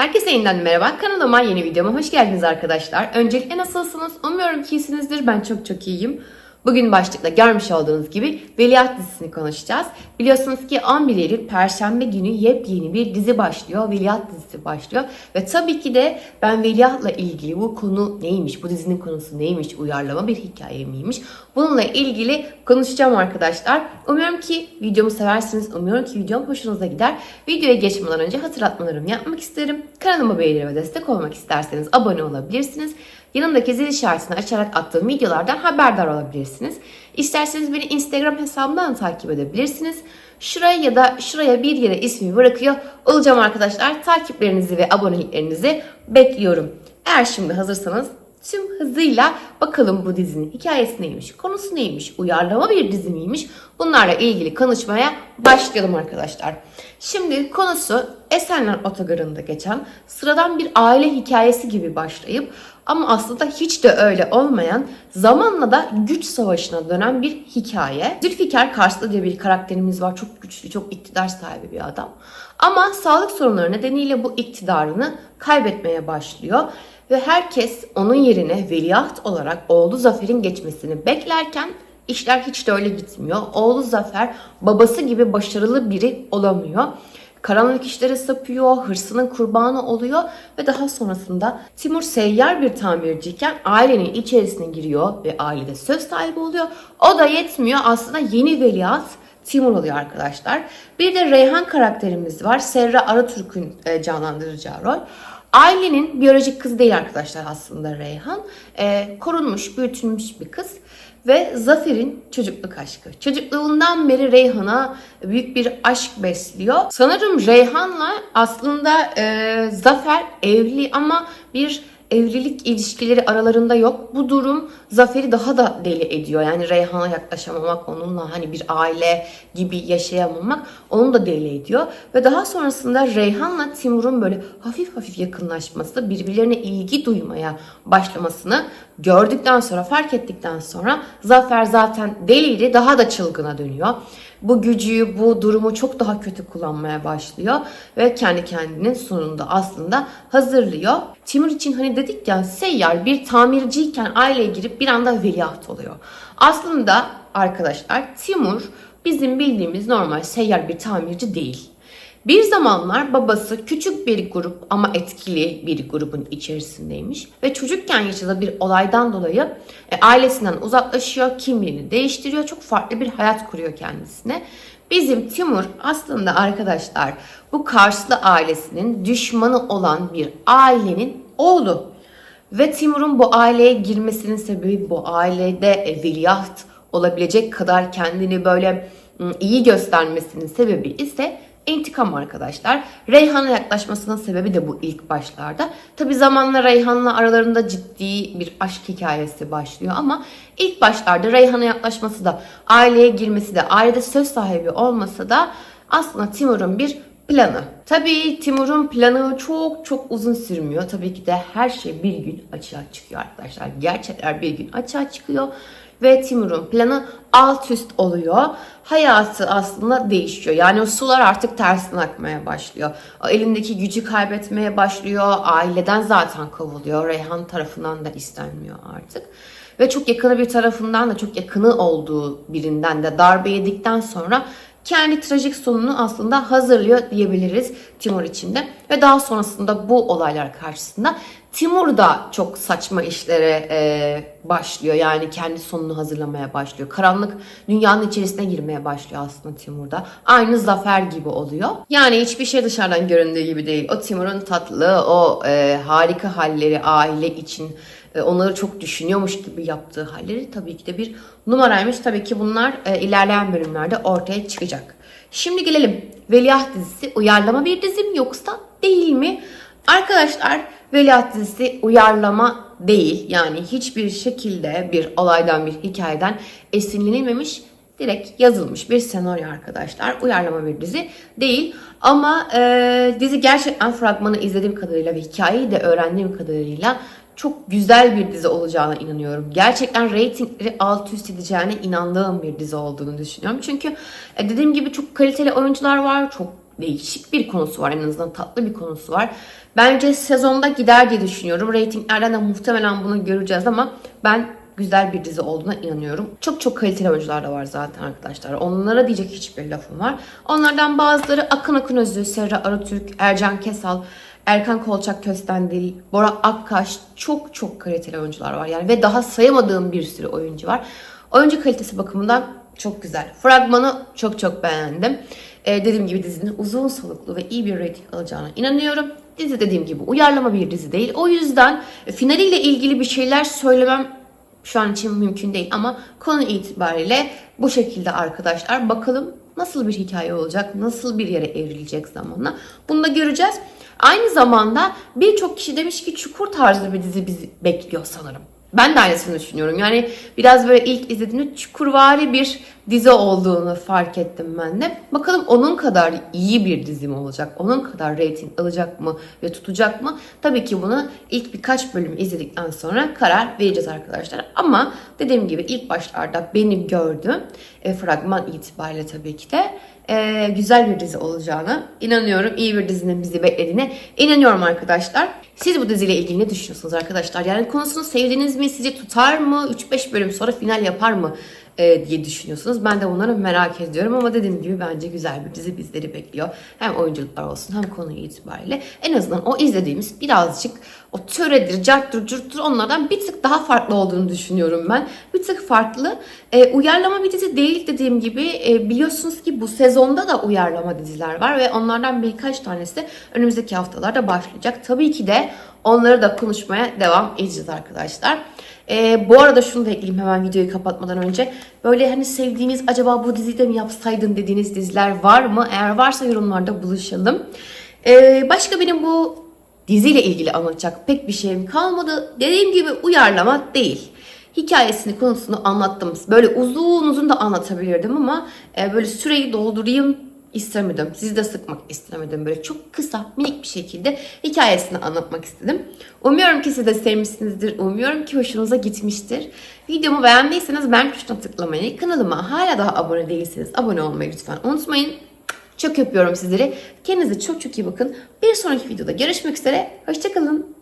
Herkese yeniden merhaba. Kanalıma yeni videoma hoş geldiniz arkadaşlar. Öncelikle nasılsınız? Umuyorum ki iyisinizdir. Ben çok çok iyiyim. Bugün başlıkta görmüş olduğunuz gibi Veliaht dizisini konuşacağız. Biliyorsunuz ki 11 Eylül Perşembe günü yepyeni bir dizi başlıyor. Veliaht dizisi başlıyor. Ve tabii ki de ben Veliaht'la ilgili bu konu neymiş, bu dizinin konusu neymiş, uyarlama bir hikaye miymiş? Bununla ilgili konuşacağım arkadaşlar. Umuyorum ki videomu seversiniz. Umuyorum ki videom hoşunuza gider. Videoya geçmeden önce hatırlatmalarımı yapmak isterim. Kanalıma beğenir ve destek olmak isterseniz abone olabilirsiniz. Yanındaki zil işaretini açarak attığım videolardan haberdar olabilirsiniz. İsterseniz beni Instagram hesabımdan takip edebilirsiniz. Şuraya ya da şuraya bir yere ismi bırakıyor olacağım arkadaşlar. Takiplerinizi ve aboneliklerinizi bekliyorum. Eğer şimdi hazırsanız tüm hızıyla bakalım bu dizinin hikayesi neymiş, konusu neymiş, uyarlama bir dizi miymiş bunlarla ilgili konuşmaya başlayalım arkadaşlar. Şimdi konusu Esenler Otogarı'nda geçen sıradan bir aile hikayesi gibi başlayıp ama aslında hiç de öyle olmayan zamanla da güç savaşına dönen bir hikaye. Zülfikar Karslı diye bir karakterimiz var. Çok güçlü, çok iktidar sahibi bir adam. Ama sağlık sorunları nedeniyle bu iktidarını kaybetmeye başlıyor. Ve herkes onun yerine veliaht olarak oğlu Zafer'in geçmesini beklerken işler hiç de öyle gitmiyor. Oğlu Zafer babası gibi başarılı biri olamıyor. Karanlık işlere sapıyor, hırsının kurbanı oluyor ve daha sonrasında Timur seyyar bir tamirciyken ailenin içerisine giriyor ve ailede söz sahibi oluyor. O da yetmiyor aslında yeni veliaht Timur oluyor arkadaşlar. Bir de Reyhan karakterimiz var. Serra Aratürk'ün e, canlandıracağı rol. Ailenin biyolojik kızı değil arkadaşlar aslında Reyhan. E, korunmuş, büyütülmüş bir kız. Ve Zafer'in çocukluk aşkı. Çocukluğundan beri Reyhan'a büyük bir aşk besliyor. Sanırım Reyhan'la aslında e, Zafer evli ama bir evlilik ilişkileri aralarında yok. Bu durum Zafer'i daha da deli ediyor. Yani Reyhan'a yaklaşamamak, onunla hani bir aile gibi yaşayamamak onu da deli ediyor. Ve daha sonrasında Reyhan'la Timur'un böyle hafif hafif yakınlaşması, birbirlerine ilgi duymaya başlamasını gördükten sonra, fark ettikten sonra Zafer zaten deliydi, daha da çılgına dönüyor. Bu gücü, bu durumu çok daha kötü kullanmaya başlıyor ve kendi kendinin sonunda aslında hazırlıyor. Timur için hani dedik ya seyyar bir tamirciyken aileye girip bir anda veliaht oluyor. Aslında arkadaşlar Timur bizim bildiğimiz normal seyyar bir tamirci değil. Bir zamanlar babası küçük bir grup ama etkili bir grubun içerisindeymiş ve çocukken yaşadığı bir olaydan dolayı e, ailesinden uzaklaşıyor, kimliğini değiştiriyor, çok farklı bir hayat kuruyor kendisine. Bizim Timur aslında arkadaşlar bu Karslı ailesinin düşmanı olan bir ailenin oğlu. Ve Timur'un bu aileye girmesinin sebebi bu ailede e, veliaht olabilecek kadar kendini böyle ım, iyi göstermesinin sebebi ise intikam arkadaşlar. Reyhan'a yaklaşmasının sebebi de bu ilk başlarda. Tabi zamanla Reyhan'la aralarında ciddi bir aşk hikayesi başlıyor ama ilk başlarda Reyhan'a yaklaşması da aileye girmesi de ailede söz sahibi olmasa da aslında Timur'un bir planı. Tabii Timur'un planı çok çok uzun sürmüyor. Tabii ki de her şey bir gün açığa çıkıyor arkadaşlar. Gerçekler bir gün açığa çıkıyor ve Timur'un planı alt üst oluyor. Hayatı aslında değişiyor. Yani o sular artık tersine akmaya başlıyor. O elindeki gücü kaybetmeye başlıyor. Aileden zaten kovuluyor. Reyhan tarafından da istenmiyor artık. Ve çok yakını bir tarafından da çok yakını olduğu birinden de darbe yedikten sonra kendi trajik sonunu aslında hazırlıyor diyebiliriz Timur için de. Ve daha sonrasında bu olaylar karşısında Timur da çok saçma işlere e, başlıyor. Yani kendi sonunu hazırlamaya başlıyor. Karanlık dünyanın içerisine girmeye başlıyor aslında Timur'da. Aynı Zafer gibi oluyor. Yani hiçbir şey dışarıdan göründüğü gibi değil. O Timur'un tatlı, o e, harika halleri aile için e, onları çok düşünüyormuş gibi yaptığı halleri tabii ki de bir numaraymış. Tabii ki bunlar e, ilerleyen bölümlerde ortaya çıkacak. Şimdi gelelim. Veliaht dizisi uyarlama bir dizi mi yoksa değil mi? Arkadaşlar Veliaht dizisi uyarlama değil. Yani hiçbir şekilde bir olaydan bir hikayeden esinlenilmemiş direkt yazılmış bir senaryo arkadaşlar. Uyarlama bir dizi değil. Ama e, dizi gerçekten fragmanı izlediğim kadarıyla ve hikayeyi de öğrendiğim kadarıyla çok güzel bir dizi olacağına inanıyorum. Gerçekten reytingleri alt üst edeceğine inandığım bir dizi olduğunu düşünüyorum. Çünkü e, dediğim gibi çok kaliteli oyuncular var. Çok değişik bir konusu var. En azından tatlı bir konusu var. Bence sezonda gider diye düşünüyorum. Ratinglerden de muhtemelen bunu göreceğiz ama ben güzel bir dizi olduğuna inanıyorum. Çok çok kaliteli oyuncular da var zaten arkadaşlar. Onlara diyecek hiçbir lafım var. Onlardan bazıları Akın Akın Özü, Serra Arıtürk, Ercan Kesal, Erkan Kolçak Köstendil, Bora Akkaş çok çok kaliteli oyuncular var yani ve daha sayamadığım bir sürü oyuncu var. Oyuncu kalitesi bakımından çok güzel. Fragmanı çok çok beğendim. Ee, dediğim gibi dizinin uzun soluklu ve iyi bir rating alacağına inanıyorum. Dizi dediğim gibi uyarlama bir dizi değil. O yüzden finaliyle ilgili bir şeyler söylemem şu an için mümkün değil ama konu itibariyle bu şekilde arkadaşlar. Bakalım nasıl bir hikaye olacak, nasıl bir yere evrilecek zamanla. Bunu da göreceğiz. Aynı zamanda birçok kişi demiş ki çukur tarzı bir dizi bizi bekliyor sanırım. Ben de aynısını düşünüyorum. Yani biraz böyle ilk izlediğimde çukurvari bir dizi olduğunu fark ettim ben de. Bakalım onun kadar iyi bir dizi mi olacak? Onun kadar rating alacak mı ve tutacak mı? Tabii ki bunu ilk birkaç bölüm izledikten sonra karar vereceğiz arkadaşlar. Ama dediğim gibi ilk başlarda benim gördüğüm e, fragman itibariyle tabii ki de e, güzel bir dizi olacağını inanıyorum. İyi bir dizinin bizi beklediğine inanıyorum arkadaşlar. Siz bu diziyle ilgili ne düşünüyorsunuz arkadaşlar? Yani konusunu sevdiniz mi? Sizce tutar mı? 3-5 bölüm sonra final yapar mı? E, diye düşünüyorsunuz. Ben de bunları merak ediyorum ama dediğim gibi bence güzel bir dizi bizleri bekliyor. Hem oyunculuklar olsun hem konu itibariyle. En azından o izlediğimiz birazcık o töredir, carttır, curttur onlardan bir tık daha farklı olduğunu düşünüyorum ben. Bir tık farklı. E, uyarlama bir dizi değil dediğim gibi. E, biliyorsunuz ki bu sezonda da uyarlama diziler var ve onlardan birkaç tanesi de önümüzdeki haftalarda başlayacak. Tabii ki de onları da konuşmaya devam edeceğiz arkadaşlar. Ee, bu arada şunu da ekleyeyim hemen videoyu kapatmadan önce. Böyle hani sevdiğiniz acaba bu diziyi de mi yapsaydın dediğiniz diziler var mı? Eğer varsa yorumlarda buluşalım. Ee, başka benim bu diziyle ilgili anlatacak pek bir şeyim kalmadı. Dediğim gibi uyarlama değil. Hikayesini, konusunu anlattım. Böyle uzun uzun da anlatabilirdim ama e, böyle süreyi doldurayım istemedim. Sizi de sıkmak istemedim. Böyle çok kısa, minik bir şekilde hikayesini anlatmak istedim. Umuyorum ki siz de sevmişsinizdir. Umuyorum ki hoşunuza gitmiştir. Videomu beğendiyseniz beğen tuşuna tıklamayı, kanalıma hala daha abone değilseniz abone olmayı lütfen unutmayın. Çok öpüyorum sizleri. Kendinize çok çok iyi bakın. Bir sonraki videoda görüşmek üzere. Hoşçakalın.